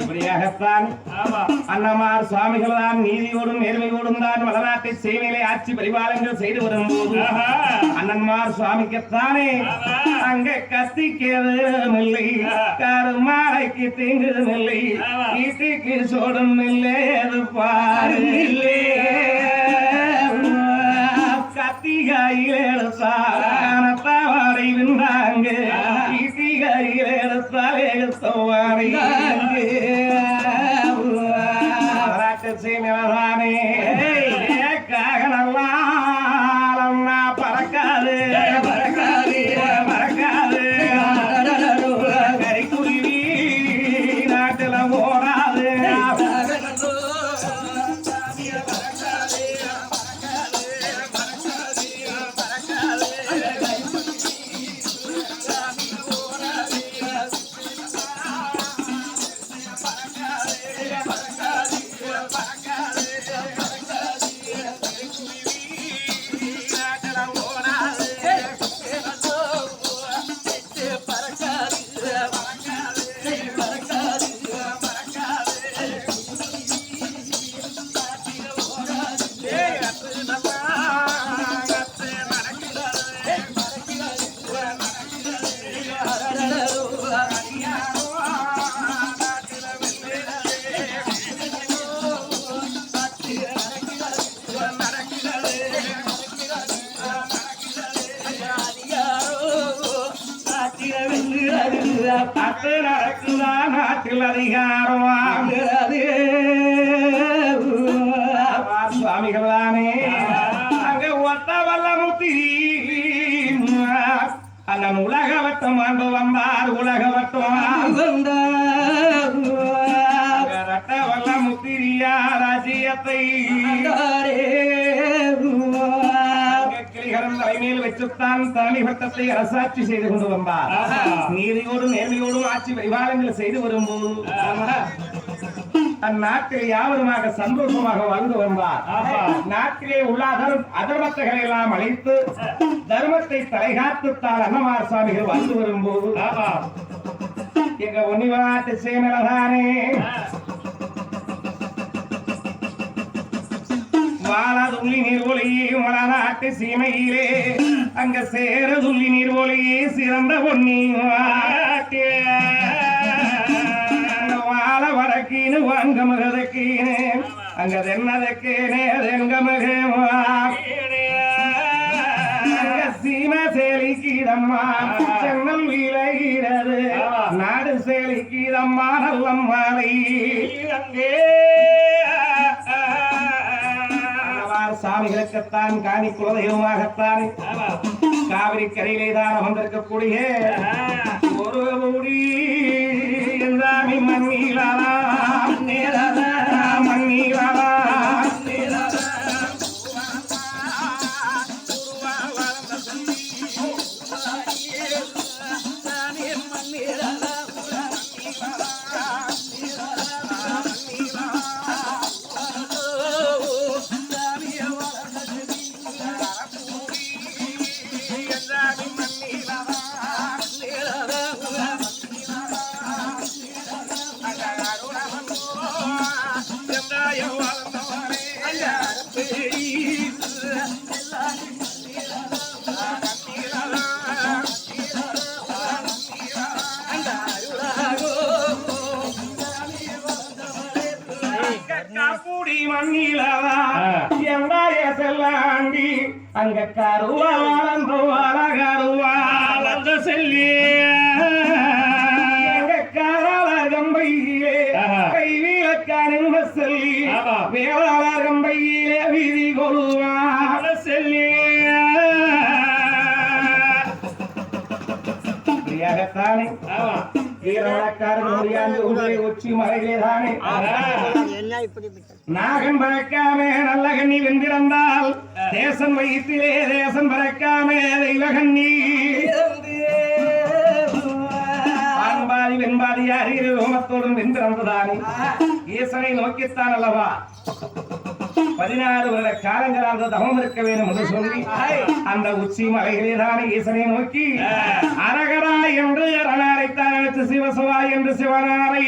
இப்படியாகத்தான் அன்னமார் சுவாமிகள் தான் நீதியோடும் நேர்மையோடும் தான் வளநாட்டை சேவையிலே ஆட்சி பரிபாலங்கள் செய்து வரும்போது. அண்ணன்மார் சுவாமிக்குத்தானே. அங்க கத்திக்கவும் இல்லை கருமாலைக்கு தீங்கும் இல்லை. வீட்டுக்கு சோடும் இல்லை அது பாரு பறக்காது. பறக்காது. பறக்காது. கறிக்குருவி நாட்டுல ஓடாது பத்து நடக்குதா நாட்டில் அதிகாரம் சுவாமிகள் தானே அங்க ஒத்த வல்ல அண்ணன் உலக வட்டம் ஆண்டு வந்தார் உலக வட்டம் அங்க ராஜ்யத்தை தலைமை பட்டத்தை அரசாட்சி செய்து கொண்டு வந்தார். நீதியோடும் நேர்மையோடும் ஆட்சி பரிபாலங்கள் செய்து வரும்போது அந்நாட்டில் யாவருமாக சந்தோஷமாக வாழ்ந்து வந்தார். நாட்டிலே உள்ள அதர் அதர்மத்தைகளை எல்லாம் அழைத்து தர்மத்தை தலைகாத்துத்தால் அன்னமார் சுவாமிகள் வாழ்ந்து வரும்போது எங்க ஒன்னிவாட்டு சேமலதானே வாழதுள்ளி நீர்வொலியே வளநாட்டு சீமையிலே. அங்க சேரதுள்ளி நீர்வொலியே சிறந்த பொன்னி வாழ வடக்கீனு வாங்க மகதக்கீனு அங்க தென்னதக்கேனே தெங்க மகேவா சீம சேலிக்கீதம்மா சென்னல் விலகிறது நாடு சேலிக்கீதம்மா நல்லம் மாலை சாமிகளுக்குத்தான் காணி குலதெய்வமாகத்தான் காவிரி கரையிலே தான் அமர்ந்திருக்கக்கூடிய ஒரு முடி என்றாமி மண்ணீராளா அங்க கருவா வளர்ந்தோவால கருவா வளர்ந்த செல்லி கம்பையிலே ஆஹா. கைவிலக்கான சொல்லி. வேளாளர் கம்பையிலே விதி வளர்ந்த செல்லி தானே. என்ன இப்படி விட்டது? நாகன் பறக்காம நல்ல கண்ணி வென்றிருந்தால் தேசம் வயிற்றிலே தேசம் பறக்காம தெய்வ கண்ணி ஆண்பாதி வெண்பாதியார் இரு ரோமத்தோடும் வென்றிருந்ததானே ஈசனை நோக்கித்தான் அல்லவா? பதினாறு வருட காலங்களாக தவம் இருக்க வேண்டும் என்று சொல்லி அந்த உச்சி மலையிலே தானே ஈசனை நோக்கி அரகரா என்று அரணாரைத்தான் அழைத்து சிவசுவா என்று சிவனாரை.